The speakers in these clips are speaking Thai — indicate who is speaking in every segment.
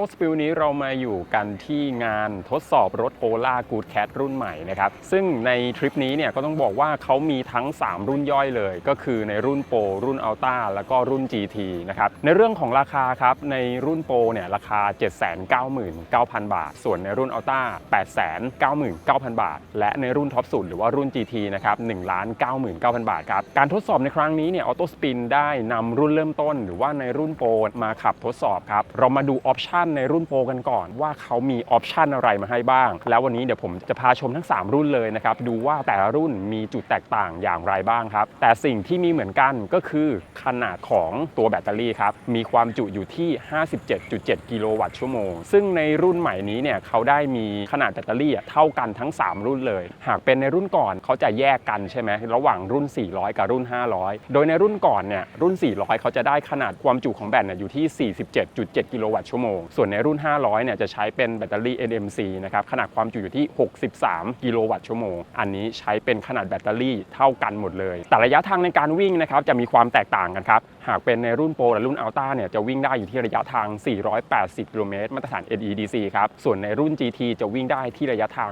Speaker 1: โต้สปิลนี้เรามาอยู่กันที่งานทดสอบรถโ o ล่ากูดแคทรุ่นใหม่นะครับ ซึ่งในทริปนี้เนี่ยก็ต้องบอกว่าเขามีทั้ง 3 รุ่นย่อยเลย ก็คือในรุ่นโปรรุ่นอัลต้าแล้วก็รุ่น GT นะครับในเรื่องของราคาครับ ในรุ่นโปรเนี่ยราคา 799,000 บาท ส่วนในรุ่นอัลต้า899,000 บาท และในรุ่นท็อปสุดหรือว่ารุ่น GT นะครับ1,99,000 บาทครับการทดสอบในครั้งนี้เนี่ยออโต้สปินได้นำรุ่นเริ่มต้น หรือว่าในรุ่นโปรมาขับทดสอบครับเรามาดูออปชันในรุ่นโปรกันก่อน ว่าเขามีออปชันอะไรมาให้บ้าง แล้ววันนี้เดี๋ยวผมจะพาชมทั้ง 3 รุ่นเลยนะครับ ดูว่าแต่ละรุ่นมีจุดแตกต่างอย่างไรบ้างครับ แต่สิ่งที่มีเหมือนกันก็คือขนาดของตัวแบตเตอรี่ครับ มีความจุอยู่ที่ 57.7 กิโลวัตต์ชั่วโมง ซึ่งในรุ่นใหม่นี้เนี่ยเขาได้มีขนาดแบตเตอรี่เท่ากันทั้ง 3 รุ่นเลย หากเป็นในรุ่นก่อนเขาจะแยกกันใช่ไหมระหว่างรุ่น 400 กับรุ่น 500 โดยในรุ่นก่อนเนี่ยรุ่น 400 เขาจะได้ขนาดความจุของแบตเนี่ยอยู่ที่ 47.7 กิโลวัตต์ชั่วโมงส่วนในรุ่น 500 เนี่ยจะใช้เป็นแบตเตอรี่ NMC นะครับ ขนาดความจุอยู่ที่ 63 กิโลวัตต์ชั่วโมง อันนี้ใช้เป็นขนาดแบตเตอรี่เท่ากันหมดเลย แต่ระยะทางในการวิ่งนะครับจะมีความแตกต่างกันครับ หากเป็นในรุ่นโปรและรุ่นอัลต้าเนี่ยจะวิ่งได้อยู่ที่ระยะทาง 480 กิโลเมตรมาตรฐาน NEDC ครับ ส่วนในรุ่น GT จะวิ่งได้ที่ระยะทาง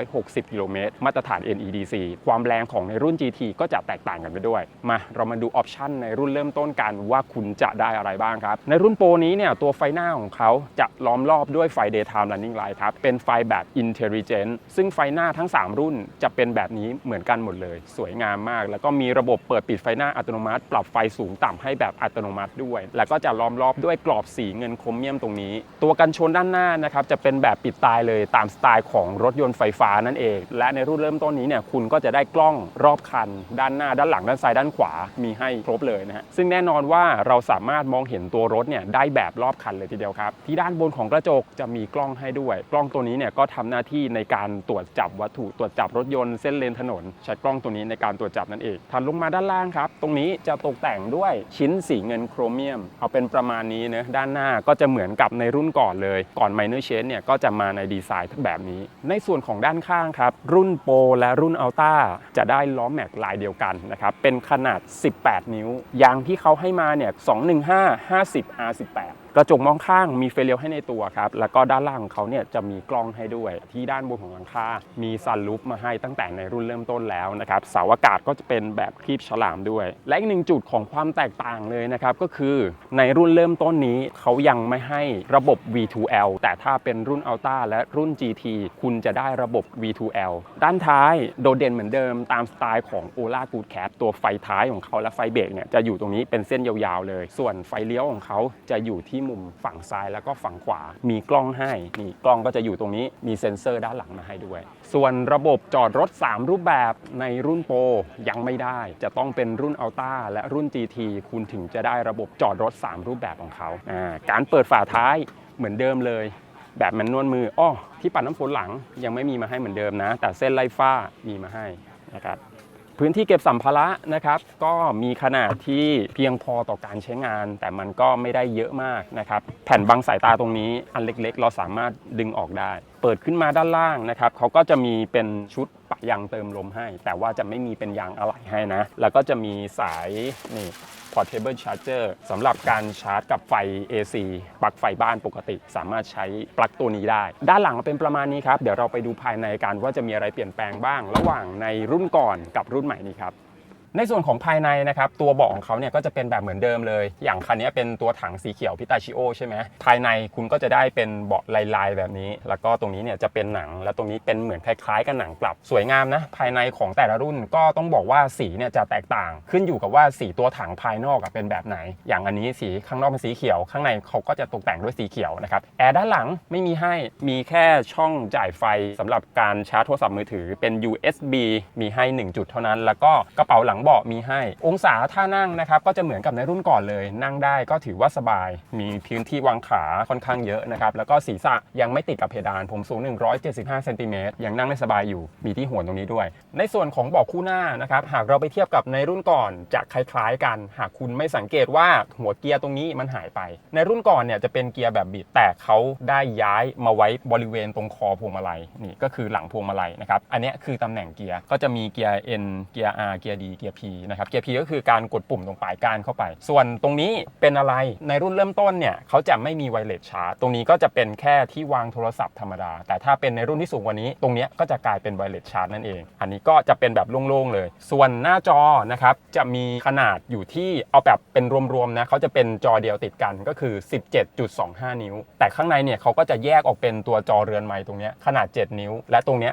Speaker 1: 460 กิโลเมตรมาตรฐาน NEDC ความแรงของในรุ่น GT ก็จะแตกต่างกันไปด้วย มาเรามาดูออปชันในรุ่นเริ่มต้นกันว่าคุณจะได้อะไรบ้างครับ ในรุ่นโปรนี้เนี่ยตัวไฟหน้าของเขาจะล้อมรอบด้วยไฟ daytime running light ครับ เป็นไฟแบบ intelligent ซึ่งไฟหน้าทั้ง 3 รุ่นจะเป็นแบบนี้เหมือนกันหมดเลย สวยงามมาก แล้วก็มีระบบเปิดปิดไฟหน้าอัตโนมัติ ปรับไฟสูงต่ำให้แบบอัตโนมัติด้วย แล้วก็จะล้อมรอบด้วยกรอบสีเงินโครเมียมตรงนี้ ตัวกันชนด้านหน้านะครับจะเป็นแบบปิดตายเลยตามสไตล์ของรถยนต์ไฟฟ้านั่นเอง และในรุ่นเริ่มต้นนี้เนี่ยคุณก็จะได้กล้องรอบคัน ด้านหน้าด้านหลังด้านซ้ายด้านขวามีให้ครบเลยนะฮะซึ่งแน่นอนว่าเราสามารถมองเห็นตัวรถเนี่ยได้แบบรอบคันเลยทีเดียวครับ ที่ด้านบนของกระจกจะมีกล้องให้ด้วย กล้องตัวนี้เนี่ยก็ทำหน้าที่ในการตรวจจับวัตถุตรวจจับรถยนต์เส้นเลนถนน ใช้กล้องตัวนี้ในการตรวจจับนั่นเองถัดลงมาด้านล่างครับ ตรงนี้จะตกแต่งด้วยชิ้นสีเงินโครเมียม เอาเป็นประมาณนี้นะด้านหน้าก็จะเหมือนกับในรุ่นก่อนเลย ก่อน Minor Change เนี่ยก็จะมาในดีไซน์แบบนี้ ในส่วนของด้านข้างครับ รุ่นโปรและรุ่นอัลต้าจะได้ล้อแม็กลายเดียวกันนะครับ เป็นขนาด 18 นิ้วยางที่เขาให้มาเนี่ย215 50 R18 กระจกมองข้างมีไฟเลี้ยวให้ในตัวครับ แล้วก็ด้านล่างของเขาเนี่ยจะมีกล้องให้ด้วย ที่ด้านบนของหลังคา มีซันลูปมาให้ตั้งแต่ในรุ่นเริ่มต้นแล้วนะครับ เสาอากาศก็จะเป็นแบบครีบฉลามด้วย และอีกหนึ่งจุดของความแตกต่างเลยนะครับ ก็คือในรุ่นเริ่มต้นนี้เขายังไม่ให้ระบบ V2L แต่ถ้าเป็นรุ่น Alta และรุ่น GT คุณจะได้ระบบ V2L ด้านท้ายโดดเด่นเหมือนเดิมตามสไตล์ของ Ola Good Cat ตัวไฟท้ายของเขาและไฟเบรกเนี่ยจะอยู่ตรงนี้เป็นเส้นยาวๆเลย ส่วนไฟเลี้ยวของเขาจะอยู่ที่มุมฝั่งซ้ายแล้วก็ฝั่งขวา มีกล้องให้นี่กล้องก็จะอยู่ตรงนี้มีเซ็นเซอร์ด้านหลังมาให้ด้วย ส่วนระบบจอดรถ 3 รูปแบบในรุ่นโปรยังไม่ได้ จะต้องเป็นรุ่น Alta และรุ่น GT คุณถึงจะได้ระบบจอดรถ 3 รูปแบบของเขาการเปิดฝาท้ายเหมือนเดิมเลยแบบแมนนวลมืออ้อที่ปัดน้ำฝนหลังยังไม่มีมาให้เหมือนเดิมนะ แต่เส้นไล่ฟ้ามีมาให้นะครับ พื้นที่เก็บสัมภาระนะครับ ก็มีขนาดที่เพียงพอต่อการใช้งาน แต่มันก็ไม่ได้เยอะมากนะครับ แผ่นบังสายตาตรงนี้อันเล็กๆ เราสามารถดึงออกได้ เปิดขึ้นมาด้านล่างนะครับเขาก็จะมีเป็นชุดปะยางเติมลมให้ แต่ว่าจะไม่มีเป็นยางอะไหล่ให้นะ แล้วก็จะมีสายนี่ portable charger สำหรับการชาร์จกับไฟ AC ปลั๊กไฟบ้านปกติ สามารถใช้ปลั๊กตัวนี้ได้ ด้านหลังเป็นประมาณนี้ครับ เดี๋ยวเราไปดูภายในกันว่าจะมีอะไรเปลี่ยนแปลงบ้าง ระหว่างในรุ่นก่อนกับรุ่นใหม่นี้ครับ ในส่วนของภายในนะครับตัวเบาะของเขาเนี่ยก็จะเป็นแบบเหมือนเดิมเลย อย่างคันนี้เป็นตัวถังสีเขียวพิตาชิโอใช่ไหมภายในคุณก็จะได้เป็นเบาะลายๆ แบบนี้ แล้วก็ตรงนี้เนี่ยจะเป็นหนัง แล้วตรงนี้เป็นเหมือนคล้ายๆ กับหนังกลับสวยงามนะภายในของแต่ละรุ่นก็ต้องบอกว่าสีเนี่ยจะแตกต่าง ขึ้นอยู่กับว่าสีตัวถังภายนอกเป็นแบบไหน อย่างอันนี้สีข้างนอกเป็นสีเขียว ข้างในเขาก็จะตกแต่งด้วยสีเขียวนะครับแอร์ด้านหลังไม่มีให้มีแค่ช่องจ่ายไฟสำหรับการชาร์จโทรศัพท์มือถือเป็น USB มีให้ 1 จุดเท่านั้น แล้วก็กระเป๋าหลังเบาะมีให้ องศาท่านั่งนะครับก็จะเหมือนกับในรุ่นก่อนเลย นั่งได้ก็ถือว่าสบาย มีพื้นที่วางขาค่อนข้างเยอะนะครับแล้วก็ศีรษะยังไม่ติดกับเพดาน ผมสูง 175เซนติเมตรยังนั่งได้สบายอยู่ มีที่หัวตรงนี้ด้วย ในส่วนของเบาะคู่หน้านะครับหากเราไปเทียบกับในรุ่นก่อนจะคล้ายๆกัน หากคุณไม่สังเกตว่าหัวเกียร์ตรงนี้มันหายไป ในรุ่นก่อนเนี่ยจะเป็นเกียร์แบบบิดแต่เขาได้ย้ายมาไว้บริเวณตรงคอพวงมาลัยนี่ก็คือหลังพวงมาลัยนะครับอันนี้คือตำแหน่งเกียร์ก็จะมีเกียร์ N เกียร์ R เกียร์ D เกียร์กียร์ P นะครับเกียร์ P ก็คือการกดปุ่มตรงปลายก้านเข้าไป ส่วนตรงนี้เป็นอะไรในรุ่นเริ่มต้นเนี่ยเขาจะไม่มีไวเลสชาร์จตรงนี้ก็จะเป็นแค่ที่วางโทรศัพท์ธรรมดา แต่ถ้าเป็นในรุ่นที่สูงกว่านี้ ตรงนี้ก็จะกลายเป็นไวเลสชาร์จนั่นเอง อันนี้ก็จะเป็นแบบโล่งๆเลย ส่วนหน้าจอนะครับจะมีขนาดอยู่ที่เอาแบบเป็นรวมๆนะเขาจะเป็นจอเดียวติดกันก็คือ 17.25 นิ้ว แต่ข้างในเนี่ยเขาก็จะแยกออกเป็นตัวจอเรือนไม้ตรงนี้ขนาด 7 นิ้ว และตรงนี้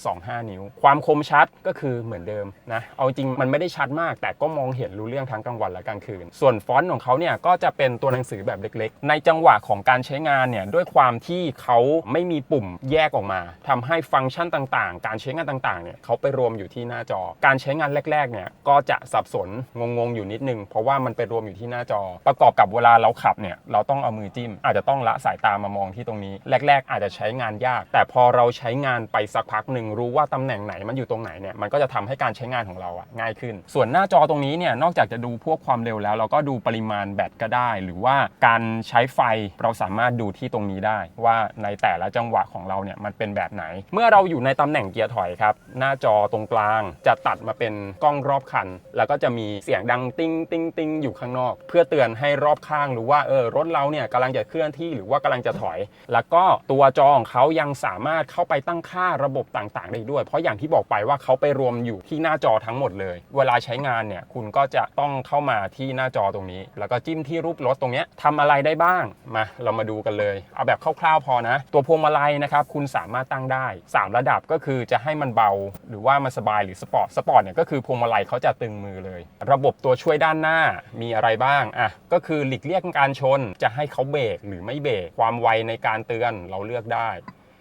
Speaker 1: 10.25 นิ้ว ความคมชัดก็คือเหมือนเดิมนะเอาจริงมันไม่ได้ชัดมาก แต่ก็มองเห็นรู้เรื่องทั้งกลางวันและกลางคืน ส่วนฟอนต์ของเขาเนี่ยก็จะเป็นตัวหนังสือแบบเล็กๆ ในจังหวะของการใช้งานเนี่ยด้วยความที่เขาไม่มีปุ่มแยกออกมาทำให้ฟังก์ชันต่างๆ การใช้งานต่างๆเนี่ยเขาไปรวมอยู่ที่หน้าจอ การใช้งานแรกๆเนี่ยก็จะสับสนงงๆอยู่นิดนึง เพราะว่ามันไปรวมอยู่ที่หน้าจอ ประกอบกับเวลาเราขับเนี่ยเราต้องเอามือจิ้ม อาจจะต้องละสายตามามองที่ตรงนี้ แรก ๆ อาจจะใช้งานยาก แต่พอเราใช้งานไปสักพักหนึ่งรู้ว่าตำแหน่งไหนมันอยู่ตรงไหนเนี่ยมันก็จะทำให้การใช้งานของเราอะง่ายขึ้นส่วนหน้าจอตรงนี้เนี่ยนอกจากจะดูพวกความเร็วแล้ว เราก็ดูปริมาณแบตก็ได้ หรือว่าการใช้ไฟเราสามารถดูที่ตรงนี้ได้ ว่าในแต่ละจังหวะของเราเนี่ยมันเป็นแบบไหน เมื่อเราอยู่ในตำแหน่งเกียร์ถอยครับ หน้าจอตรงกลางจะตัดมาเป็นกล้องรอบคัน แล้วก็จะมีเสียงดังติ้งติ้งติ้งอยู่ข้างนอก เพื่อเตือนให้รอบข้างรู้ว่าเออรถเราเนี่ยกำลังจะเคลื่อนที่หรือว่ากำลังจะถอย แล้วก็ตัวจอของเขายังสามารถเข้าไปตั้งค่าระบบต่างๆ ได้ด้วย เพราะอย่างที่บอกไปว่าเขาไปรวมอยู่ที่หน้าจอทั้งหมดเลยเวลาใช้งานเนี่ยคุณก็จะต้องเข้ามาที่หน้าจอตรงนี้ แล้วก็จิ้มที่รูปรถตรงนี้ทำอะไรได้บ้างมา เรามาดูกันเลย เอาแบบคร่าวๆพอนะ ตัวพวงมาลัยนะครับคุณสามารถตั้งได้ 3 ระดับก็คือจะให้มันเบา หรือว่ามันสบายหรือสปอร์ตสปอร์ตเนี่ยก็คือพวงมาลัยเขาจะตึงมือเลย ระบบตัวช่วยด้านหน้ามีอะไรบ้างอะก็คือหลีกเลี่ยงการชน จะให้เขาเบรกหรือไม่เบรกความไวในการเตือนเราเลือกได้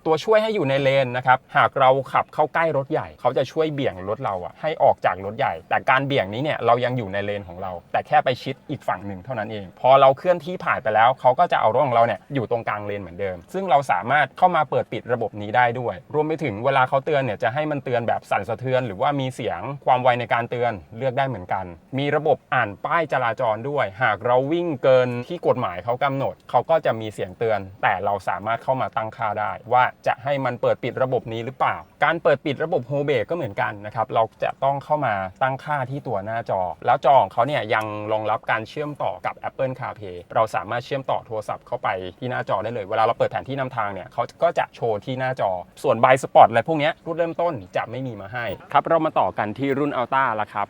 Speaker 1: ตัวช่วยให้อยู่ในเลนนะครับ หากเราขับเข้าใกล้รถใหญ่ เขาจะช่วยเบี่ยงรถเราอะให้ออกจากรถใหญ่ แต่การเบี่ยงนี้เนี่ยเรายังอยู่ในเลนของเรา แต่แค่ไปชิดอีกฝั่งหนึ่งเท่านั้นเอง พอเราเคลื่อนที่ผ่านไปแล้ว เขาก็จะเอารถของเราเนี่ยอยู่ตรงกลางเลนเหมือนเดิม ซึ่งเราสามารถเข้ามาเปิดปิดระบบนี้ได้ด้วย รวมไปถึงเวลาเขาเตือนเนี่ยจะให้มันเตือนแบบสั่นสะเทือน หรือว่ามีเสียงความไวในการเตือนเลือกได้เหมือนกัน มีระบบอ่านป้ายจราจรด้วย หากเราวิ่งเกินที่กฎหมายเขากำหนด เขาก็จะมีเสียงเตือน แต่เราสามารถเข้ามาตั้งค่าได้ว่าจะให้มันเปิดปิดระบบนี้หรือเปล่า การเปิดปิดระบบโฮเบก็เหมือนกันนะครับเราจะต้องเข้ามาตั้งค่าที่ตัวหน้าจอ แล้วจอของเขาเนี่ยยังรองรับการเชื่อมต่อกับ Apple CarPlay เราสามารถเชื่อมต่อโทรศัพท์เข้าไปที่หน้าจอได้เลย เวลาเราเปิดแผนที่นำทางเนี่ยเขาก็จะโชว์ที่หน้าจอ ส่วนบายสปอร์ตอะไรพวกนี้รุ่นเริ่มต้นจะไม่มีมาให้ครับเรามาต่อกันที่รุ่น Alta ราคา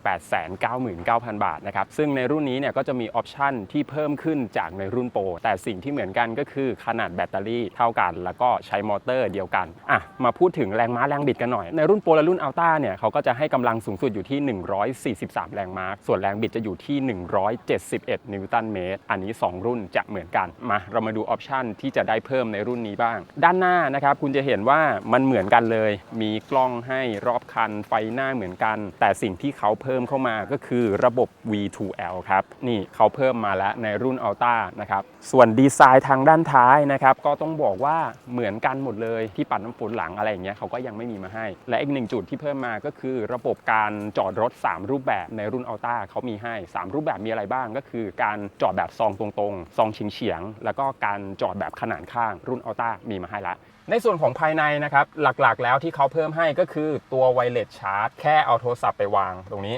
Speaker 1: 899,000 บาทนะครับซึ่งในรุ่นนี้เนี่ยก็จะมีออปชันที่เพิ่มขึ้นจากในรุ่นโปรแต่สิ่งที่เหมือนกันก็คือขนาดแบตเตอรี่เท่ากัน แล้วก็ใช้มอเตอร์เดียวกันอะมาพูดถึงแรงม้าแรงบิดกันหน่อย ในรุ่นโปรและรุ่น Alta เนี่ยเขาก็จะให้กำลังสูงสุดอยู่ที่ 143 แรงม้า ส่วนแรงบิดจะอยู่ที่ 171 นิวตันเมตร อันนี้ 2 รุ่นจะเหมือนกัน มาเรามาดูออปชันที่จะได้เพิ่มในรุ่นนี้บ้าง ด้านหน้านะครับคุณจะเห็นว่ามันเหมือนกันเลย มีกล้องให้รอบคันไฟหน้าเหมือนกัน แต่สิ่งที่เขาเพิ่มเข้ามาก็คือระบบ V2L ครับนี่เขาเพิ่มมาแล้วในรุ่น Alta นะครับส่วนดีไซน์ทางด้านท้ายนะครับก็ต้องบอกว่าเหมือนกันหมดเลยที่ปัดน้ำฝนหลังอะไรอย่างเงี้ยเขาก็ยังไม่มีมาให้ และอีกหนึ่งจุดที่เพิ่มมาก็คือ ระบบการจอดรถ 3 รูปแบบในรุ่น Alta เขามีให้ 3 รูปแบบมีอะไรบ้างก็คือ การจอดแบบซองตรงๆ ซองเฉียงๆแล้วก็การจอดแบบขนานข้างรุ่น Alta มีมาให้ละในส่วนของภายในนะครับหลักๆแล้วที่เขาเพิ่มให้ก็คือตัวไวเลสชาร์จแค่เอาโทรศัพท์ไปวางตรงนี้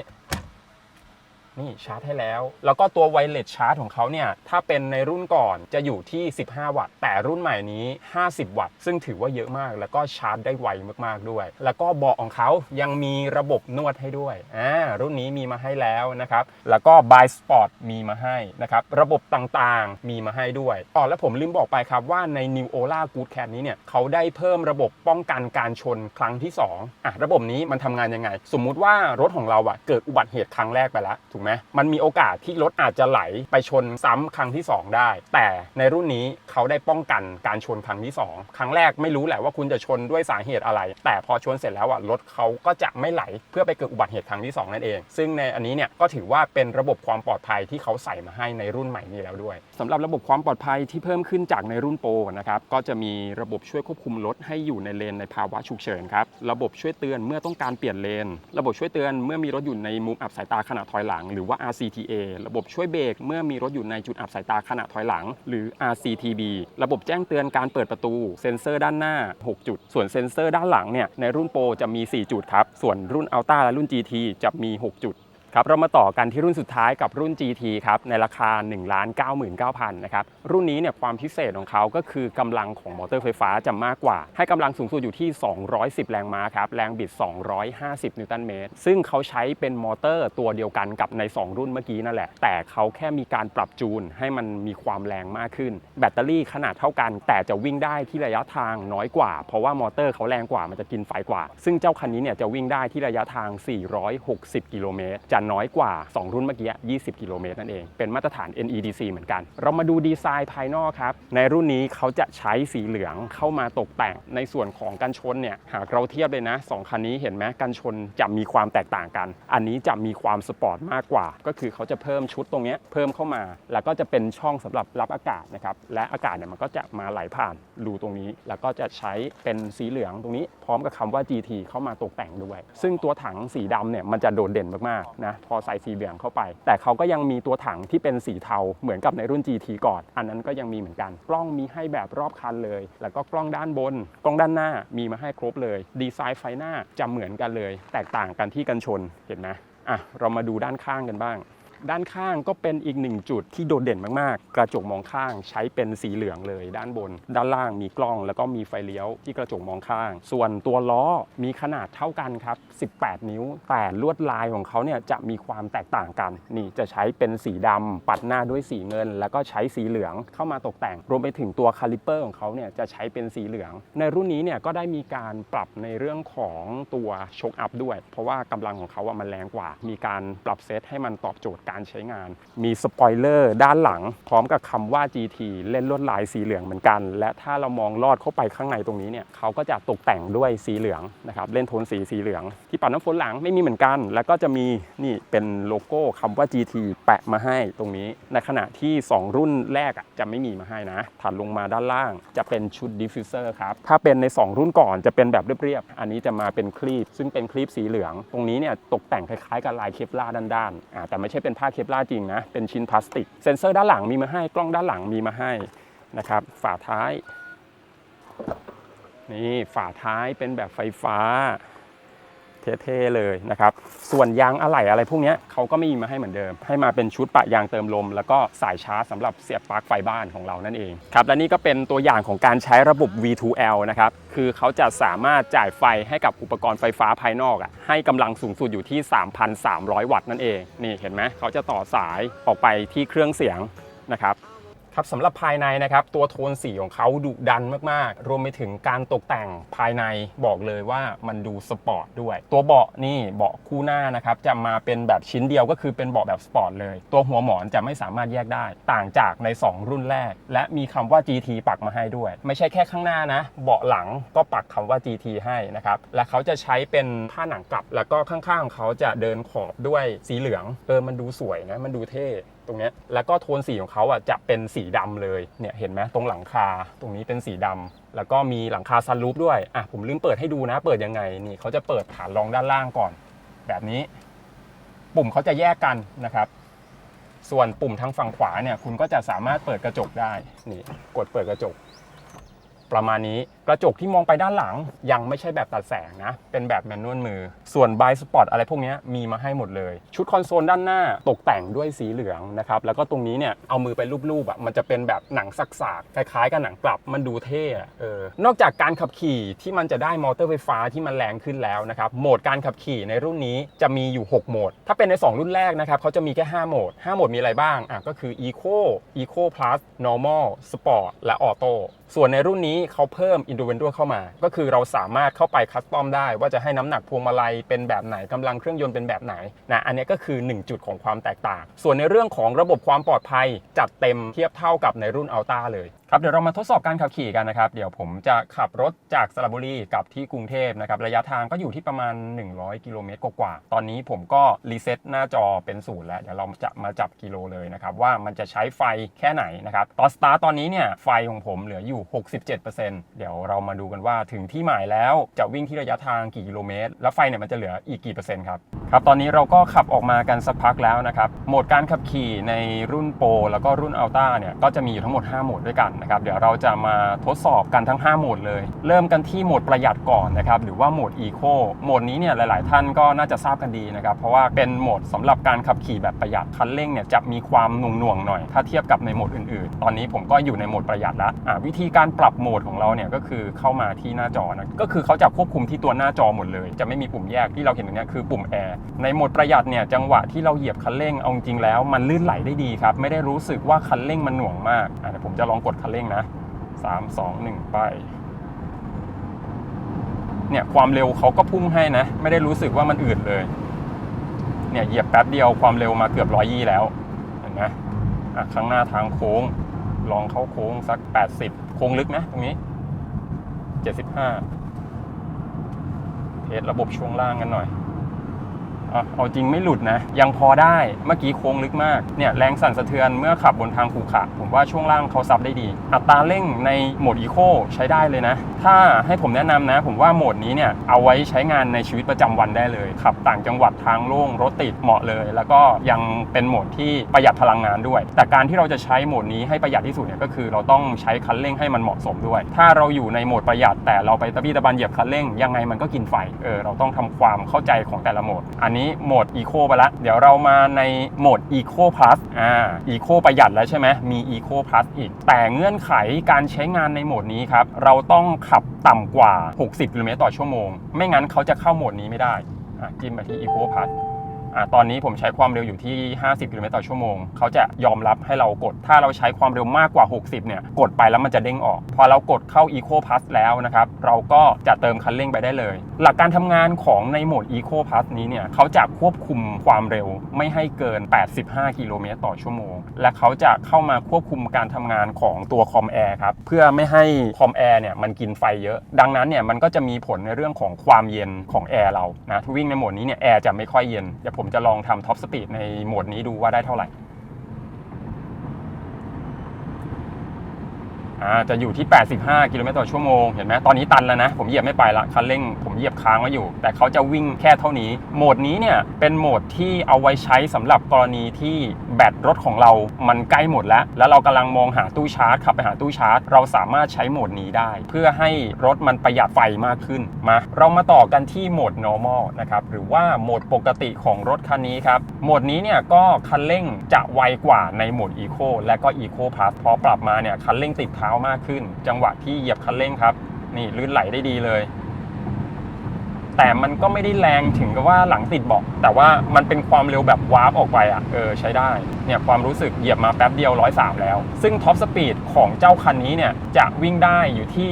Speaker 1: นี่ชาร์จให้แล้ว แล้วก็ตัวไวเลสชาร์จของเขาเนี่ยถ้าเป็นในรุ่นก่อนจะอยู่ที่ 15 วัตต์ แต่รุ่นใหม่นี้ 50 วัตต์ ซึ่งถือว่าเยอะมาก แล้วก็ชาร์จได้ไวมากๆด้วย แล้วก็เบาะของเขายังมีระบบนวดให้ด้วยอ่ารุ่นนี้มีมาให้แล้วนะครับ แล้วก็ By Sport มีมาให้นะครับ ระบบต่างๆมีมาให้ด้วยอ๋อแล้วผมลืมบอกไปครับว่าใน New Ola Good Cat นี้เนี่ยเขาได้เพิ่มระบบป้องกันการชนครั้งที่2อะระบบนี้มันทำงานยังไง สมมุติว่ารถของเราอะเกิดอุบัติเหตุครั้งแรกไปแล้วถูกไหมมันมีโอกาสที่รถอาจจะไหลไปชนซ้ำครั้งที่ 2 ได้ แต่ในรุ่นนี้เขาได้ป้องกันการชนครั้งที่ 2 ครั้งแรกไม่รู้แหละว่าคุณจะชนด้วยสาเหตุอะไร แต่พอชนเสร็จแล้วอะรถเขาก็จะไม่ไหลเพื่อไปเกิดอุบัติเหตุครั้งที่ 2 นั่นเอง ซึ่งในอันนี้เนี่ยก็ถือว่าเป็นระบบความปลอดภัยที่เขาใส่มาให้ในรุ่นใหม่นี้แล้วด้วยสำหรับระบบความปลอดภัยที่เพิ่มขึ้นจากในรุ่นโปรนะครับก็จะมีระบบช่วยควบคุมรถให้อยู่ในเลนในภาวะฉุกเฉินครับระบบช่วยเตือนเมื่อต้องการเปลี่ยนเลน ระบบช่วยเตือนเมื่อมีรถอยู่ในมุมอับสายตาขณะถอยหลังหรือว่า RCTA ระบบช่วยเบรกเมื่อมีรถอยู่ในจุดอับสายตาขณะถอยหลัง หรือ RCTB ระบบแจ้งเตือนการเปิดประตู เซ็นเซอร์ด้านหน้า 6 จุด ส่วนเซ็นเซอร์ด้านหลังเนี่ยในรุ่นโปรจะมี 4 จุดครับ ส่วนรุ่นอัลต้าและรุ่น GT จะมี 6 จุด ครับเรามาต่อกันที่รุ่นสุดท้ายกับรุ่น GT ครับในราคา 1 9 9 0 0 0นะครับรุ่นนี้เนี่ยความพิเศษของเขาก็คือกำลังของมอเตอร์ไฟฟ้าจะมากกว่า ให้กำลังสูงสุดอยู่ที่ 210 แรงม้าครับแรงบิด 250 นิวตันเมตร ซึ่งเขาใช้เป็นมอเตอร์ตัวเดียวกันกับใน 2 รุ่นเมื่อกี้นั่นแหละ แต่เขาแค่มีการปรับจูนให้มันมีความแรงมากขึ้น แบตเตอรี่ขนาดเท่ากัน แต่จะวิ่งได้ที่ระยะทางน้อยกว่า เพราะว่ามอเตอร์เขาแรงกว่ามันจะกินไฟกว่า ซึ่งเจ้าคันนี้เนี่ยจะวิ่งได้ที่ระยะทาง 460 กิโลเมตรจะน้อยกว่า 2 รุ่นเมื่อกี้ 20 กิโลเมตรนั่นเอง เป็นมาตรฐาน NEDC เหมือนกัน เรามาดูดีไซน์ภายนอกครับ ในรุ่นนี้เขาจะใช้สีเหลืองเข้ามาตกแต่ง ในส่วนของกันชนเนี่ย หากเราเทียบเลยนะ 2 คันนี้เห็นไหมกันชนจะมีความแตกต่างกัน อันนี้จะมีความสปอร์ตมากกว่า ก็คือเขาจะเพิ่มชุดตรงนี้เพิ่มเข้ามา แล้วก็จะเป็นช่องสำหรับรับอากาศนะครับ และอากาศเนี่ยมันก็จะมาไหลผ่านรูตรงนี้ แล้วก็จะใช้เป็นสีเหลืองตรงนี้ พร้อมกับคำว่า GT เข้ามาตกแต่งด้วย ซึ่งตัวถังสีดำเนี่ยมันจะโดดเด่นมากๆนะพอใส่สีเหลืองเข้าไป แต่เขาก็ยังมีตัวถังที่เป็นสีเทาเหมือนกับในรุ่น GT ก่อน อันนั้นก็ยังมีเหมือนกัน กล้องมีให้แบบรอบคันเลย แล้วก็กล้องด้านบน กล้องด้านหน้ามีมาให้ครบเลย ดีไซน์ไฟหน้าจะเหมือนกันเลย แตกต่างกันที่กันชนเห็นไหมอะเรามาดูด้านข้างกันบ้าง ด้านข้างก็เป็นอีกหนึ่งจุดที่โดดเด่นมากๆ กระจกมองข้างใช้เป็นสีเหลืองเลยด้านบน ด้านล่างมีกล้องแล้วก็มีไฟเลี้ยวที่กระจกมองข้าง ส่วนตัวล้อมีขนาดเท่ากันครับ 18 นิ้ว แต่ลวดลายของเขาเนี่ยจะมีความแตกต่างกัน นี่จะใช้เป็นสีดำปัดหน้าด้วยสีเงิน แล้วก็ใช้สีเหลืองเข้ามาตกแต่ง รวมไปถึงตัวคาลิเปอร์ของเขาเนี่ยจะใช้เป็นสีเหลือง ในรุ่นนี้เนี่ยก็ได้มีการปรับในเรื่องของตัวชกอัพด้วย เพราะว่ากำลังของเขาอะมันแรงกว่า มีการปรับเซตให้มันตอบโจทย์การใช้งาน มีสปอยเลอร์ด้านหลัง พร้อมกับคำว่า GT เล่นลวดลายสีเหลืองเหมือนกัน และถ้าเรามองลอดเข้าไปข้างในตรงนี้เนี่ยเขาก็จะตกแต่งด้วยสีเหลืองนะครับเล่นโทนสีสีเหลือง ที่ปัดน้ำฝนหลังไม่มีเหมือนกัน แล้วก็จะมีนี่เป็นโลโก้คำว่า GT แปะมาให้ตรงนี้ ในขณะที่ 2 รุ่นแรกอะจะไม่มีมาให้นะถัดลงมาด้านล่างจะเป็นชุดดิฟฟิวเซอร์ครับถ้าเป็นใน 2 รุ่นก่อนจะเป็นแบบเรียบๆอันนี้จะมาเป็นคลีปซึ่งเป็นคลีปสีเหลือง ตรงนี้เนี่ยตกแต่งคล้ายๆกับลายเคปลาด้านๆแต่ไม่ใช่เป็นผ้าเคปลาร์จริงนะ เป็นชิ้นพลาสติก เซ็นเซอร์ด้านหลังมีมาให้ กล้องด้านหลังมีมาให้นะครับ ฝาท้าย นี่ฝาท้ายเป็นแบบไฟฟ้า เท่ๆเลยนะครับ ส่วนยางอะไหล่อะไรพวกนี้เขาก็ไม่มีมาให้เหมือนเดิม ให้มาเป็นชุดปะยางเติมลม แล้วก็สายชาร์จสำหรับเสียบปลั๊กไฟบ้านของเรานั่นเองครับและนี่ก็เป็นตัวอย่างของการใช้ระบบ V2L นะครับคือเขาจะสามารถจ่ายไฟให้กับอุปกรณ์ไฟฟ้าภายนอกอะให้กำลังสูงสุดอยู่ที่ 3,300 วัตต์นั่นเองนี่เห็นไหมเขาจะต่อสายออกไปที่เครื่องเสียงนะครับ ครับสำหรับภายในนะครับตัวโทนสีของเขาดุดันมากๆ รวมไปถึงการตกแต่งภายในบอกเลยว่ามันดูสปอร์ตด้วย ตัวเบาะนี่เบาะคู่หน้านะครับจะมาเป็นแบบชิ้นเดียวก็คือเป็นเบาะแบบสปอร์ตเลย ตัวหัวหมอนจะไม่สามารถแยกได้ ต่างจากใน 2 รุ่นแรก และมีคำว่า GT ปักมาให้ด้วย ไม่ใช่แค่ข้างหน้านะ เบาะหลังก็ปักคำว่า GT ให้นะครับและเขาจะใช้เป็นผ้าหนังกลับ แล้วก็ข้างๆเขาจะเดินขอบด้วยสีเหลืองเออมันดูสวยนะมันดูเท่ ตรงนี้แล้วก็โทนสีของเขาอะจะเป็นสีดำเลยเนี่ยเห็นไหมตรงหลังคาตรงนี้เป็นสีดำแล้วก็มีหลังคาซันรูฟด้วยอะผมลืมเปิดให้ดูนะ เปิดยังไงนี่เขาจะเปิดฐานรองด้านล่างก่อน แบบนี้ ปุ่มเขาจะแยกกันนะครับ ส่วนปุ่มทางฝั่งขวาเนี่ยคุณก็จะสามารถเปิดกระจกได้นี่กดเปิดกระจก ประมาณนี้กระจกที่มองไปด้านหลังยังไม่ใช่แบบตัดแสงนะ เป็นแบบแมนนวลมือ ส่วนบายสปอตอะไรพวกนี้มีมาให้หมดเลย ชุดคอนโซลด้านหน้าตกแต่งด้วยสีเหลืองนะครับ แล้วก็ตรงนี้เนี่ยเอามือไปรูปๆอะมันจะเป็นแบบหนังสักๆคล้ายๆกับหนังกลับมันดูเท่เออนอกจากการขับขี่ที่มันจะได้มอเตอร์ไฟฟ้าที่มันแรงขึ้นแล้วนะครับโหมดการขับขี่ในรุ่นนี้จะมีอยู่ 6 โหมด ถ้าเป็นใน 2 รุ่นแรกนะครับเขาจะมีแค่ 5 โหมด 5 โหมดมีอะไรบ้างอะก็คือ Eco Eco Plus Normal Sport และ Auto ส่วนในรุ่นนี้เขาเพิ่ม Individual เข้ามา ก็คือเราสามารถเข้าไปคัสตอมได้ ว่าจะให้น้ำหนักพวงมาลัยเป็นแบบไหนกำลังเครื่องยนต์เป็นแบบไหนนะอันนี้ก็คือ 1 จุดของความแตกต่าง ส่วนในเรื่องของระบบความปลอดภัยจัดเต็มเทียบเท่ากับในรุ่นอัลต้าเลย ครับเดี๋ยวเรามาทดสอบการขับขี่กันนะครับเดี๋ยวผมจะขับรถจากสระบุรีกลับที่กรุงเทพนะครับระยะทางก็อยู่ที่ประมาณ 100 กิโลเมตรกว่าๆตอนนี้ผมก็รีเซ็ตหน้าจอเป็นศูนย์แล้วเดี๋ยวเราจะมาจับกิโลเลยนะครับว่ามันจะใช้ไฟแค่ไหนนะครับตอนสตาร์ตตอนนี้เนี่ยไฟของผมเหลืออยู่ 67%เดี๋ยวเรามาดูกันว่าถึงที่หมายแล้วจะวิ่งที่ระยะทางกี่กิโลเมตร แล้วไฟเนี่ยมันจะเหลืออีกกี่เปอร์เซ็นต์ครับครับตอนนี้เราก็ขับออกมากันสักพักแล้วนะครับโหมดการขับขี่ในรุ่นโปรแล้วก็รุ่นอัลต้าเนี่ยก็จะมีอยู่ทั้งหมด 5 โหมดด้วยกันนะครับเดี๋ยวเราจะมาทดสอบกันทั้ง 5 โหมดเลย เริ่มกันที่โหมดประหยัดก่อนนะครับหรือว่าโหมด Eco โหมดนี้เนี่ยหลาย ๆ ท่านก็น่าจะทราบกันดีนะครับเพราะว่าเป็นโหมดสำหรับการขับขี่แบบประหยัดคันเร่งเนี่ยจะมีความหน่วงๆหน่อย ถ้าเทียบกับในโหมดอื่น ๆ ตอนนี้ผมก็อยู่ในโหมดประหยัดแล้วอ่าวิธีการปรับโหมดของเราเนี่ยก็คือเข้ามาที่หน้าจอนะก็คือเขาจะควบคุมที่ตัวหน้าจอหมดเลย จะไม่มีปุ่มแยกที่เราเห็นตรงเนี้ยคือปุ่มแอร์ในโหมดประหยัดเนี่ยจังหวะที่เราเหยียบคันเร่งเอาจริงแล้ว มันลื่นไหลได้ดีครับไม่ได้รู้สึกว่าคันเร่งมันหน่วงมากอะเดี๋ยวผมจะลองกดคันเร่งนะสามสองหนึ่งไป เนี่ยความเร็วเขาก็พุ่งให้นะ ไม่ได้รู้สึกว่ามันอืดเลย เนี่ยเหยียบแป๊บเดียวความเร็วมาเกือบร้อยยี่แล้ว เห็นไหมอะข้างหน้าทางโค้ง ลองเข้าโค้งสัก80โค้งลึกนะตรงนี้75เทสระบบช่วงล่างกันหน่อย เอาจริงไม่หลุดนะ ยังพอได้เมื่อกี้โค้งลึกมากเนี่ยแรงสั่นสะเทือนเมื่อขับบนทางขรุขระผมว่าช่วงล่างเขาซับได้ดี อัตราเร่งในโหมดอีโคใช้ได้เลยนะ ถ้าให้ผมแนะนำนะ ผมว่าโหมดนี้เนี่ยเอาไว้ใช้งานในชีวิตประจำวันได้เลย ขับต่างจังหวัดทางโล่งรถติดเหมาะเลย แล้วก็ยังเป็นโหมดที่ประหยัดพลังงานด้วย แต่การที่เราจะใช้โหมดนี้ให้ประหยัดที่สุดเนี่ยก็คือเราต้องใช้คันเร่งให้มันเหมาะสมด้วย ถ้าเราอยู่ในโหมดประหยัดแต่เราไปตะบี้ตะบันเหยียบคันเร่งยังไงมันก็กินไฟเออเราต้องทำความเข้าใจของแต่ละโหมดอันนี้โหมดอีโคไปละเดี๋ยวเรามาในโหมดอีโคพลัสอ่าอีโคประหยัดแล้วใช่ไหมมีอีโคพลัสอีก แต่เงื่อนไขการใช้งานในโหมดนี้ครับ เราต้องขับต่ำกว่า 60กิโลเมตรต่อชั่วโมง ไม่งั้นเขาจะเข้าโหมดนี้ไม่ได้อะจิ้มไปที่อีโคพลัส อ่าตอนนี้ผมใช้ความเร็วอยู่ที่ 50กิโลเมตรต่อชั่วโมงเขาจะยอมรับให้เรากด ถ้าเราใช้ความเร็วมากกว่า 60 เนี่ย กดไปแล้วมันจะเด้งออก พอเรากดเข้า Eco Plus แล้วนะครับ เราก็จะเติมคันเร่งไปได้เลย หลักการทำงานของในโหมด Eco Plus นี้เนี่ยเขาจะควบคุมความเร็วไม่ให้เกิน 85 กิโลเมตรต่อชั่วโมง และเขาจะเข้ามาควบคุมการทำงานของตัวคอมแอร์ครับ เพื่อไม่ให้คอมแอร์เนี่ยมันกินไฟเยอะ ดังนั้นเนี่ยมันก็จะมีผลในเรื่องของความเย็นของแอร์เรา นะถ้าวิ่งในโหมดนี้เนี่ยแอร์จะไม่ค่อยเย็นเดี๋ยวผมจะลองทำท็อปสปีดในโหมดนี้ดูว่าได้เท่าไหร่ อ่า จะอยู่ที่ 85 กิโลเมตรต่อชั่วโมง เห็นไหมตอนนี้ตันแล้วนะ ผมเหยียบไม่ไปละ คันเร่งผมเหยียบค้างไว้อยู่ แต่เขาจะวิ่งแค่เท่านี้ โหมดนี้เนี่ย เป็นโหมดที่เอาไว้ใช้สำหรับกรณีที่แบตรถของเรา มันใกล้หมดแล้ว แล้วเรากำลังมองหาตู้ชาร์จ ขับไปหาตู้ชาร์จ เราสามารถใช้โหมดนี้ได้ เพื่อให้รถมันประหยัดไฟมากขึ้น มา เรามาต่อกันที่โหมด normal นะครับ หรือว่าโหมดปกติของรถคันนี้ครับ โหมดนี้เนี่ยก็คันเร่งจะไวกว่าในโหมด eco และก็ eco plus พอปรับมาเนี่ยคันเร่งติดเท้ามากขึ้น จังหวะที่เหยียบคันเร่งครับ นี่ลื่นไหลได้ดีเลย แต่มันก็ไม่ได้แรงถึงกับว่าหลังติดเบาะแต่ว่ามันเป็นความเร็วแบบวาร์ปออกไปอะเออใช้ได้เนี่ยความรู้สึกเหยียบมาแป๊บเดียว 103 แล้ว ซึ่งท็อปสปีดของเจ้าคันนี้เนี่ยจะวิ่งได้อยู่ที่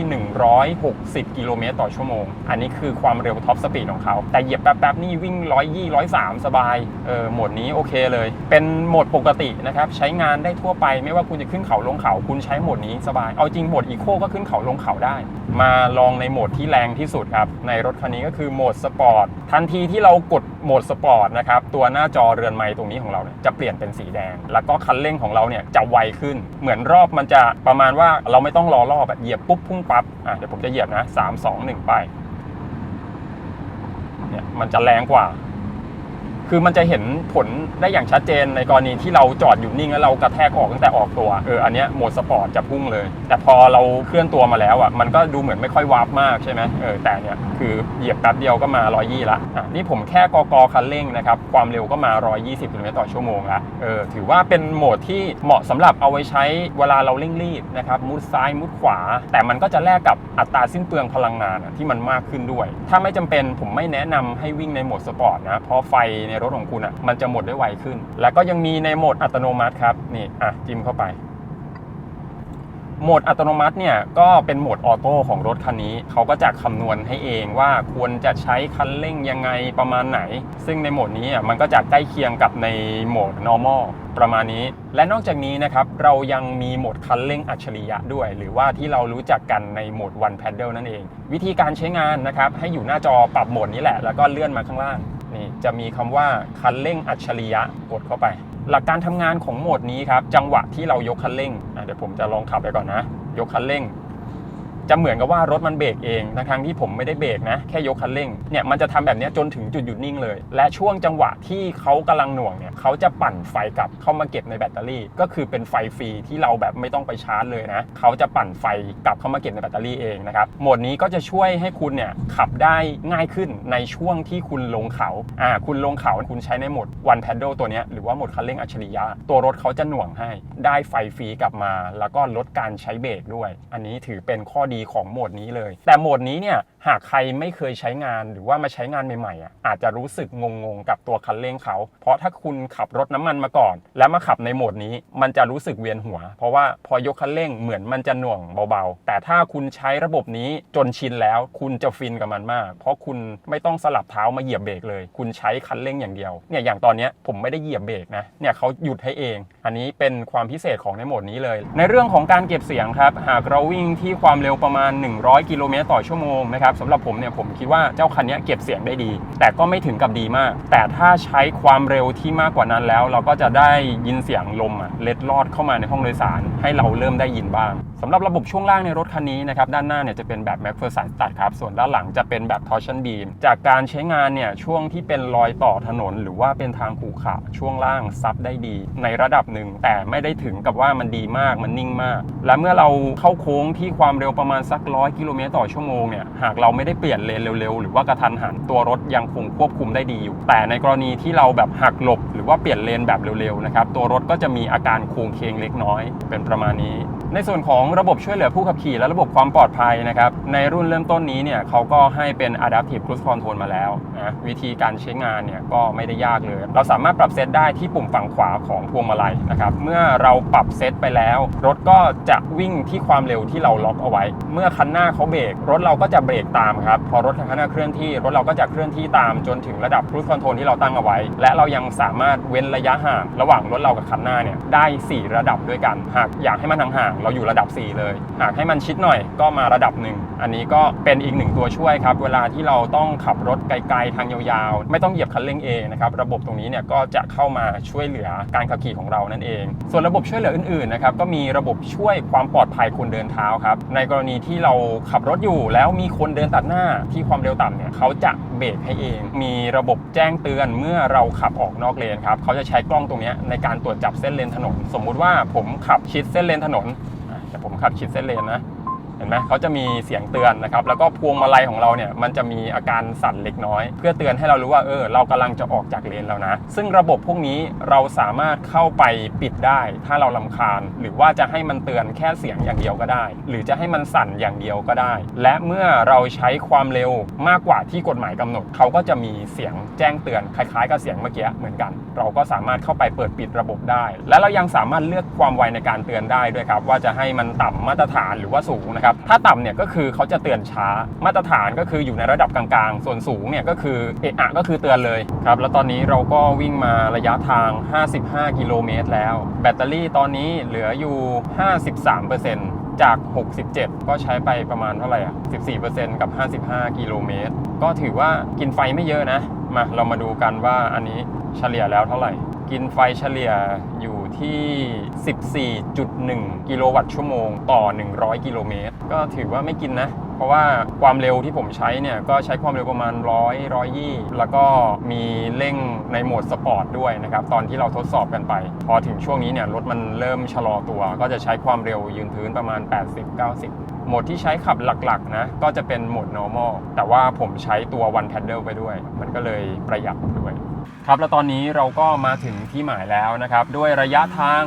Speaker 1: 160 กิโลเมตรต่อชั่วโมง อันนี้คือความเร็วท็อปสปีดของเขา แต่เหยียบแป๊บๆนี่วิ่ง 120 103 สบายเออโหมดนี้โอเคเลย เป็นโหมดปกตินะครับใช้งานได้ทั่วไปไม่ว่าคุณจะขึ้นเขาลงเขา คุณใช้โหมดนี้สบาย เอาจริงโหมดอีโคก็ขึ้นเขาลงเขาได้ มาลองในโหมดที่แรงที่สุดครับในรถคันนี้ก็คือโหมดสปอร์ตทันทีที่เรากดโหมดสปอร์ตนะครับตัวหน้าจอเรือนไม้ตรงนี้ของเราเนี่ยจะเปลี่ยนเป็นสีแดง แล้วก็คันเร่งของเราเนี่ยจะไวขึ้น เหมือนรอบมันจะประมาณว่าเราไม่ต้องรอรอบแบบเหยียบปุ๊บพุ่งปั๊บอะเดี๋ยวผมจะเหยียบนะสามสองหนึ่งไปเนี่ยมันจะแรงกว่า คือมันจะเห็นผลได้อย่างชัดเจนในกรณีที่เราจอดอยู่นิ่งแล้วเรากระแทกออกตั้งแต่ออกตัวเอออันเนี้ยโหมดสปอร์ตจะพุ่งเลย แต่พอเราเคลื่อนตัวมาแล้วอะมันก็ดูเหมือนไม่ค่อยวาร์ปมากใช่ไหมเออแต่เนี่ยคือเหยียบแป๊บเดียวก็มา 120ละอะนี่ผมแค่กกคันเร่งนะครับความเร็วก็มา 120กิโลเมตรต่อชั่วโมงละเออถือว่าเป็นโหมดที่เหมาะสำหรับเอาไว้ใช้เวลาเราเร่งรีบนะครับมุดซ้ายมุดขวา แต่มันก็จะแลกกับอัตราสิ้นเปลืองพลังงานที่มันมากขึ้นด้วย ถ้าไม่จำเป็นผมไม่แนะนำให้วิ่งในโหมดสปอร์ตนะเพราะไฟในรถของคุณอะมันจะหมดได้ไวขึ้น แล้วก็ยังมีในโหมดอัตโนมัติครับนี่อะจิ้มเข้าไปโหมดอัตโนมัติเนี่ยก็เป็นโหมดออโต้ของรถคันนี้ เขาก็จะคำนวณให้เองว่าควรจะใช้คันเร่งยังไงประมาณไหน ซึ่งในโหมดนี้อะมันก็จะใกล้เคียงกับในโหมด normal ประมาณนี้ และนอกจากนี้นะครับเรายังมีโหมดคันเร่งอัจฉริยะด้วย หรือว่าที่เรารู้จักกันในโหมด one pedal นั่นเอง วิธีการใช้งานนะครับให้อยู่หน้าจอปรับโหมดนี้แหละ แล้วก็เลื่อนมาข้างล่าง จะมีคำว่าคันเร่งอัจฉริยะกดเข้าไป หลักการทำงานของโหมดนี้ครับ จังหวะที่เรายกคันเร่งเดี๋ยวผมจะลองขับไปก่อนนะ ยกคันเร่ง จะเหมือนกับว่ารถมันเบรกเองทั้งที่ผมไม่ได้เบรกนะแค่ยกคันเร่งเนี่ยมันจะทำแบบนี้จนถึงจุดหยุดนิ่งเลย และช่วงจังหวะที่เขากำลังหน่วงเนี่ยเขาจะปั่นไฟกลับเข้ามาเก็บในแบตเตอรี่ ก็คือเป็นไฟฟรีที่เราแบบไม่ต้องไปชาร์จเลยนะเขาจะปั่นไฟกลับเข้ามาเก็บในแบตเตอรี่เองนะครับโหมดนี้ก็จะช่วยให้คุณเนี่ยขับได้ง่ายขึ้นในช่วงที่คุณลงเขาอ่าคุณลงเขาคุณใช้ในโหมด one pedal ตัวเนี้ยหรือว่าโหมดคันเร่งอัจฉริยะตัวรถเขาจะหน่วงให้ได้ไฟฟรีกลับมา แล้วก็ลดการใช้เบรกด้วย อันนี้ถือเป็นข้อดีของโหมดนี้เลย แต่โหมดนี้เนี่ยหากใครไม่เคยใช้งานหรือว่ามาใช้งานใหม่ๆอะอาจจะรู้สึกงงๆกับตัวคันเร่งเขา เพราะถ้าคุณขับรถน้ำมันมาก่อน แล้วมาขับในโหมดนี้มันจะรู้สึกเวียนหัว เพราะว่าพอยกคันเร่งเหมือนมันจะหน่วงเบาๆ แต่ถ้าคุณใช้ระบบนี้จนชินแล้ว คุณจะฟินกับมันมาก เพราะคุณไม่ต้องสลับเท้ามาเหยียบเบรกเลย คุณใช้คันเร่งอย่างเดียวเนี่ยอย่างตอนนี้ผมไม่ได้เหยียบเบรกนะเนี่ยเขาหยุดให้เอง อันนี้เป็นความพิเศษของในโหมดนี้เลย ในเรื่องของการเก็บเสียงครับหากเราวิ่งที่ความเร็วประประมาณ 100 กิโลเมตรต่อชั่วโมงนะครับสำหรับผมเนี่ยผมคิดว่าเจ้าคันนี้เก็บเสียงได้ดี แต่ก็ไม่ถึงกับดีมาก แต่ถ้าใช้ความเร็วที่มากกว่านั้นแล้ว เราก็จะได้ยินเสียงลมอะเล็ดลอดเข้ามาในห้องโดยสาร ให้เราเริ่มได้ยินบ้างสำหรับระบบช่วงล่างในรถคันนี้นะครับด้านหน้าเนี่ยจะเป็นแบบ m a c p h e r s o n ตัดครับส่วนด้านหลังจะเป็นแบบ torsion beam จากการใช้งานเนี่ยช่วงที่เป็นรอยต่อถนน หรือว่าเป็นทางขรุขระช่วงล่างซับได้ดี ในระดับหนึ่งแต่ไม่ได้ถึงกับว่ามันดีมากมันนิ่งมาก และเมื่อเราเข้าโค้งที่ความเร็วประมาณสักร้อยกิโลเมตรต่อชั่วโมงเนี่ยหากเราไม่ได้เปลี่ยนเลนเร็วๆ หรือว่ากระทันหันตัวรถยังคงควบคุมได้ดีอยู่ แต่ในกรณีที่เราแบบหักหลบ หรือว่าเปลี่ยนเลนแบบเร็วๆนะครับตัวรถก็จะมีอาการโค้งเคงเล็กน้อย เป็นประมาณนี้ ในส่วนของระบบช่วยเหลือผู้ขับขี่และระบบความปลอดภัยนะครับในรุ่นเริ่มต้นนี้เนี่ยเขาก็ให้เป็น adaptive cruise control มาแล้วนะวิธีการใช้งานเนี่ยก็ไม่ได้ยากเลย เราสามารถปรับเซตได้ที่ปุ่มฝั่งขวาของพวงมาลัยนะครับเมื่อเราปรับเซตไปแล้ว รถก็จะวิ่งที่ความเร็วที่เราล็อกเอาไว้เมื่อคันหน้าเขาเบรกรถเราก็จะเบรกตามครับ พอรถคันหน้าเคลื่อนที่ รถเราก็จะเคลื่อนที่ตามจนถึงระดับ cruise control ที่เราตั้งเอาไว้ และเรายังสามารถเว้นระยะห่าง ระหว่างรถเรากับคันหน้าเนี่ยได้ 4 ระดับด้วยกัน หากอยากให้มันห่างๆเราอยู่ระดับ 4 เลย หากให้มันชิดหน่อยก็มาระดับหนึ่งอันนี้ก็เป็นอีกหนึ่งตัวช่วยครับ เวลาที่เราต้องขับรถไกลๆทางยาวๆ ไม่ต้องเหยียบคันเร่งเองนะครับระบบตรงนี้เนี่ยก็จะเข้ามาช่วยเหลือการขับขี่ของเรานั่นเอง ส่วนระบบช่วยเหลืออื่นๆนะครับก็มีระบบช่วยความปลอดภัยคนเดินเท้าครับในกรณที่เราขับรถอยู่ แล้วมีคนเดินตัดหน้าที่ความเร็วต่ำเนี่ยเขาจะเบรกให้เอง มีระบบแจ้งเตือนเมื่อเราขับออกนอกเลนครับเขาจะใช้กล้องตรงนี้ในการตรวจจับเส้นเลนถนน สมมุติว่าผมขับชิดเส้นเลนถนนแต่ผมขับชิดเส้นเลนนะ เห็นไหมเขาจะมีเสียงเตือนนะครับ แล้วก็พวงมาลัยของเราเนี่ยมันจะมีอาการสั่นเล็กน้อย เพื่อเตือนให้เรารู้ว่าเออเรากำลังจะออกจากเลนแล้วนะ ซึ่งระบบพวกนี้เราสามารถเข้าไปปิดได้ ถ้าเราลำคาญ หรือว่าจะให้มันเตือนแค่เสียงอย่างเดียวก็ได้ หรือจะให้มันสั่นอย่างเดียวก็ได้ และเมื่อเราใช้ความเร็วมากกว่าที่กฎหมายกำหนด เขาก็จะมีเสียงแจ้งเตือนคล้ายๆกับเสียงเมื่อกี้เหมือนกัน เราก็สามารถเข้าไปเปิดปิดระบบได้ และเรายังสามารถเลือกความไวในการเตือนได้ด้วยครับว่าจะให้มันต่ำมาตรฐานหรือว่าสูงนะครับถ้าต่ำเนี่ยก็คือเขาจะเตือนช้ามาตรฐานก็คืออยู่ในระดับกลางๆ ส่วนสูงเนี่ยก็คือเอะอะก็คือเตือนเลยครับแล้วตอนนี้เราก็วิ่งมาระยะทาง 55 กิโลเมตรแล้ว แบตเตอรี่ตอนนี้เหลืออยู่ 53%จาก 67 ก็ใช้ไปประมาณเท่าไหร่อะ 14%กับ 55 กิโลเมตร ก็ถือว่ากินไฟไม่เยอะนะ มาเรามาดูกันว่าอันนี้เฉลี่ยแล้วเท่าไหร่ กินไฟเฉลี่ยอยู่ที่ 14.1 กิโลวัตต์ชั่วโมง ต่อ 100 กิโลเมตร ก็ถือว่าไม่กินนะ เพราะว่าความเร็วที่ผมใช้เนี่ย ก็ใช้ความเร็วประมาณ 100 120 แล้วก็มีเร่งในโหมดสปอร์ตด้วยนะครับ ตอนที่เราทดสอบกันไป พอถึงช่วงนี้เนี่ย รถมันเริ่มชะลอตัว ก็จะใช้ความเร็วยืนพื้นประมาณ 80-90โหมดที่ใช้ขับหลักๆนะก็จะเป็นโหมด normal แต่ว่าผมใช้ตัว one pedal ไปด้วย มันก็เลยประหยัดด้วย ครับแล้วตอนนี้เราก็มาถึงที่หมายแล้วนะครับ ด้วยระยะทาง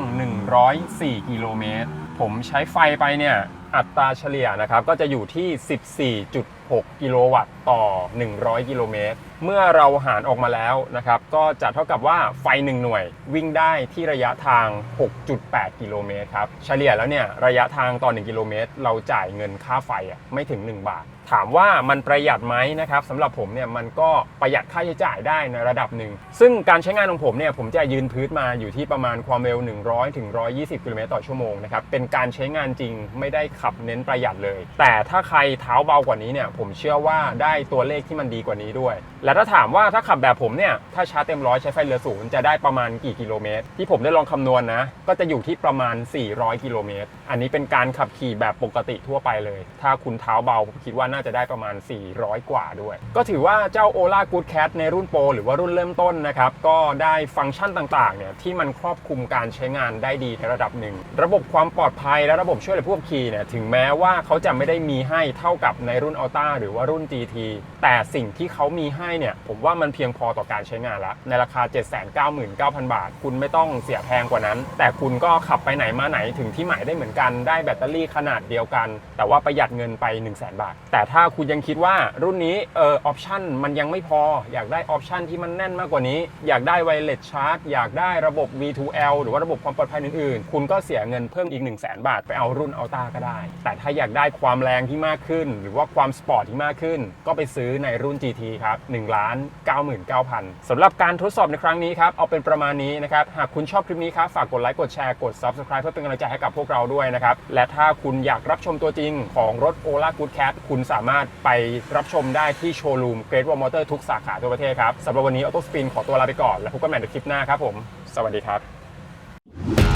Speaker 1: 104 กิโลเมตร ผมใช้ไฟไปเนี่ยอัตราเฉลี่ยนะครับก็จะอยู่ที่ 14.6 กิโลวัตต์ต่อ 100 กิโลเมตร เมื่อเราหารออกมาแล้วนะครับ ก็จะเท่ากับว่าไฟ 1 หน่วย วิ่งได้ที่ระยะทาง 6.8 กิโลเมตรครับ เฉลี่ยแล้วเนี่ยระยะทางต่อ 1 กิโลเมตร เราจ่ายเงินค่าไฟอะไม่ถึง 1 บาท ถามว่ามันประหยัดไหมนะครับสำหรับผมเนี่ยมันก็ประหยัดค่าใช้จ่ายได้ในระดับหนึ่ง ซึ่งการใช้งานของผมเนี่ยผมจะยืนพื้นมาอยู่ที่ประมาณความเร็ว 100ถึง120 กิโลเมตรต่อชั่วโมงนะครับเป็นการใช้งานจริงไม่ได้ขับเน้นประหยัดเลย แต่ถ้าใครเท้าเบากว่านี้เนี่ยผมเชื่อว่าได้ตัวเลขที่มันดีกว่านี้ด้วยแล้วถ้าถามว่าถ้าขับแบบผมเนี่ย ถ้าชาร์จเต็มร้อยใช้ไฟเหลือศูนย์จะได้ประมาณกี่กิโลเมตร ที่ผมได้ลองคำนวณนะ ก็จะอยู่ที่ประมาณ 400 กิโลเมตร อันนี้เป็นการขับขี่แบบปกติทั่วไปเลย ถ้าคุณเท้าเบาผมคิดว่าน่าจะได้ประมาณ 400 กว่าด้วย ก็ถือว่าเจ้า Ola Good Cat ในรุ่นโปรหรือว่ารุ่นเริ่มต้นนะครับ ก็ได้ฟังก์ชันต่างๆเนี่ยที่มันครอบคลุมการใช้งานได้ดีในระดับหนึ่ง ระบบความปลอดภัยและระบบช่วยเหลือผู้ขับขี่เนี่ยถึงแม้ว่าเขาจะไม่ได้มีให้เท่ากับในรุ่น Alta หรือว่ารุ่น GT แต่สิ่งที่เขามีให้เนี่ยผมว่ามันเพียงพอต่อการใช้งานแล้ว ในราคา 799,000 บาท คุณไม่ต้องเสียแพงกว่านั้น แต่คุณก็ขับไปไหนมาไหนถึงที่หมายได้เหมือนกันได้แบตเตอรี่ขนาดเดียวกัน แต่ว่าประหยัดเงินไป 1 0 0 0 0แบาท แต่ถ้าคุณยังคิดว่ารุ่นนี้เออออปชันมันยังไม่พอ อยากได้ออปชันที่มันแน่นมากกว่านี้ อยากได้ไวเลสชาร์จอยากได้ระบบ V2L หรือว่าระบบความปลอดภัยอื่นๆ คุณก็เสียเงินเพิ่มอีก 1 0 0 0 0แบาท ไปเอารุ่นอัลต้าก็ได้ แต่ถ้าอยากได้ความแรงที่มากขึ้น หรือว่าความสปอร์ตที่มากขึ้น ก็ไปซื้อในรุ่น GT ครับ1ล้าน99,000สำหรับการทดสอบในครั้งนี้ครับ เอาเป็นประมาณนี้นะครับ หากคุณชอบคลิปนี้ครับ ฝากกดไลค์ กดแชร์ กด Subscribe เพื่อเป็นกำลังใจให้กับพวกเราด้วยนะครับ และถ้าคุณอยากรับชมตัวจริงของรถ Ola Good Cat คุณสามารถไปรับชมได้ที่โชว์รูม Great Wall Motor ทุกสาขาทั่วประเทศครับสำหรับวันนี้ Auto Spin ขอตัวลาไปก่อน แล้วพบกันใหม่ในคลิปหน้าครับผม สวัสดีครับ